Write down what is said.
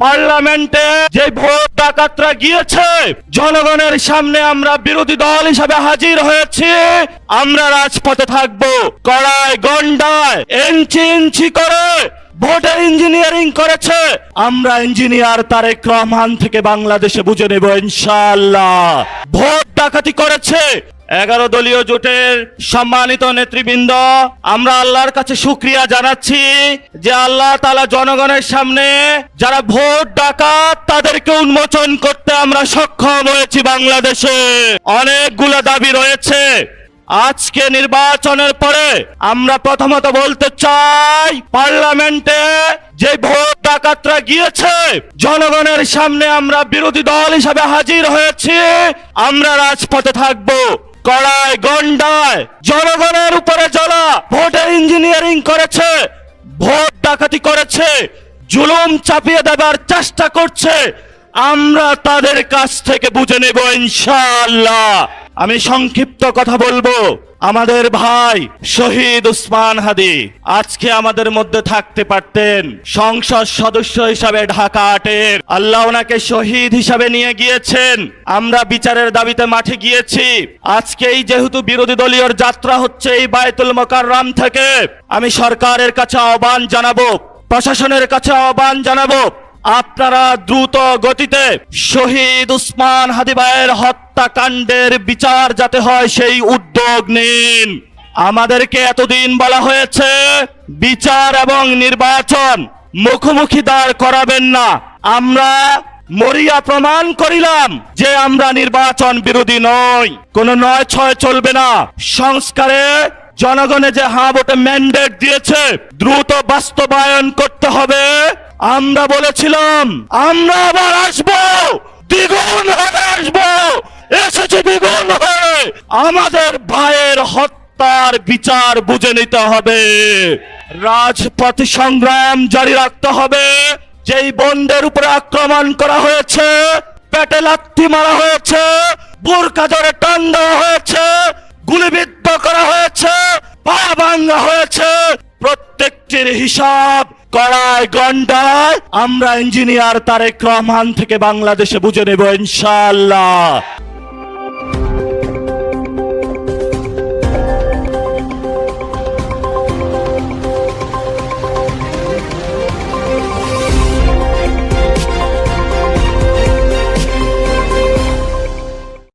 পার্লামেন্টে যে ভোট ডাকাতরা গিয়েছে, জনগণের সামনে আমরা বিরোধী দল হিসাবে হাজির হয়েছি। আমরা রাজপথে থাকব কড়াই গন্ডায় ইঞ্চি ইঞ্চি করে ভোটের ইঞ্জিনিয়ারিং করেছে। আমরা ইঞ্জিনিয়ার তারেক রহমান থেকে বাংলাদেশে বুঝে নেব ইনশাল্লাহ ভোট ডাকাতি করেছে এগারো দলীয় জোটের সম্মানিত নেতৃবৃন্দ, আমরা আল্লাহর কাছে শুক্রিয়া জানাচ্ছি যে আল্লাহ তালা জনগণের সামনে যারা ভোট ডাকাত, তাদেরকে উন্মোচন করতে আমরা সক্ষম হয়েছি বাংলাদেশে। অনেকগুলো দাবি রয়েছে। আজকে নির্বাচনের পরে আমরা প্রথমত বলতে চাই, পার্লামেন্টে যে ভোট ডাকাতরা গিয়েছে, জনগণের সামনে আমরা বিরোধী দল হিসাবে হাজির হয়েছি, আমরা রাজপথে থাকব। কড়াই গন্ডায় জনগণের উপরে জ্বলা। ভোটের ইঞ্জিনিয়ারিং করেছে, ভোট ডাকাতি করেছে, জুলুম চাপিয়ে দেবার চেষ্টা করছে। আমরা তাদের কাছ থেকে বুঝে নেব ইনশাআল্লাহ। আমি সংক্ষিপ্ত কথা বলব। আমাদের ভাই শহীদ উসমান হাদি আজকে আমাদের মধ্যে থাকতে পারতেন সংসদ সদস্য হিসাবে ঢাকা আটের। আল্লাহ ওনাকে শহীদ হিসাবে নিয়ে গিয়েছেন। আমরা বিচারের দাবিতে মাঠে গিয়েছি। আজকেই যেহেতু বিরোধী দলীয় যাত্রা হচ্ছে এই বায়তুল মোকাররাম থেকে, আমি সরকারের কাছে আহ্বান জানাব, প্রশাসনের কাছে আহ্বান জানাব, আপনারা দ্রুত গতিতে শহীদ উসমান হাদিবায়ের হত্যাকাণ্ডের বিচার যাতে হয়, সেই উদ্যোগ নিন। আমাদেরকে এতদিন বলা হয়েছে, বিচার এবং নির্বাচন মুখোমুখি দাঁড় করাবেন না। আমরা মরিয়া প্রমাণ করিলাম যে আমরা নির্বাচন বিরোধী নই। কোন নয় ছয় চলবে না। সংস্কারে জনগণে যে হা ভোটে ম্যান্ডেট দিয়েছে, দ্রুত বাস্তবায়ন করতে হবে। আমরা বলেছিলাম, আমরা আবার আসব দ্বিগুণ হয়ে আসব এসেছে দ্বিগুণ হয়ে আমাদের ভাইয়ের হত্যার বিচার বুঝে নিতে হবে। রাজপথ সংগ্রাম জারি রাখতে হবে। যেই বন্দের উপরে আক্রমণ করা হয়েছে, পেটে লাথি মারা হয়েছে বোরকা জোরে টান দেওয়া হয়েছে, গুলিবিদ্ধ করা হয়েছে পা ভাঙ্গা হয়েছে। প্রত্যেকটির হিসাব কড়ায় গন্ডায় আমরা ইঞ্জিনিয়ার তারেক রহমান থেকে বাংলাদেশে বুঝে নেব ইনশাআল্লাহ।